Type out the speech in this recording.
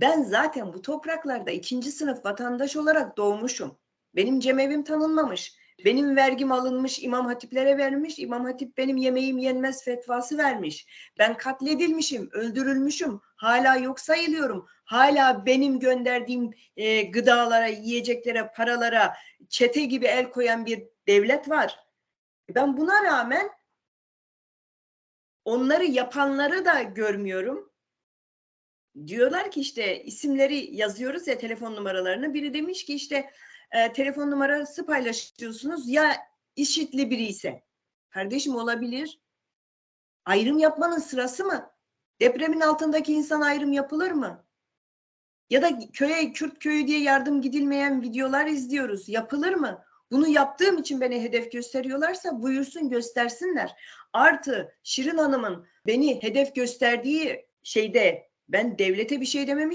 Ben zaten bu topraklarda ikinci sınıf vatandaş olarak doğmuşum. Benim cemevim tanınmamış. Benim vergim alınmış, İmam Hatiplere vermiş. İmam Hatip benim yemeğim yenmez fetvası vermiş. Ben katledilmişim, öldürülmüşüm. Hala yok sayılıyorum. Hala benim gönderdiğim e, gıdalara, yiyeceklere, paralara çete gibi el koyan bir devlet var. Ben buna rağmen onları yapanları da görmüyorum. Diyorlar ki işte isimleri yazıyoruz ya telefon numaralarını. Biri demiş ki işte e, telefon numarası paylaşıyorsunuz ya işitli biri ise. Kardeşim olabilir. Ayrım yapmanın sırası mı? Depremin altındaki insan ayrım yapılır mı? Ya da köye Kürt köyü diye yardım gidilmeyen videolar izliyoruz. Yapılır mı? Bunu yaptığım için beni hedef gösteriyorlarsa buyursun göstersinler. Artı Şirin Hanım'ın beni hedef gösterdiği şeyde ben devlete bir şey dememişim.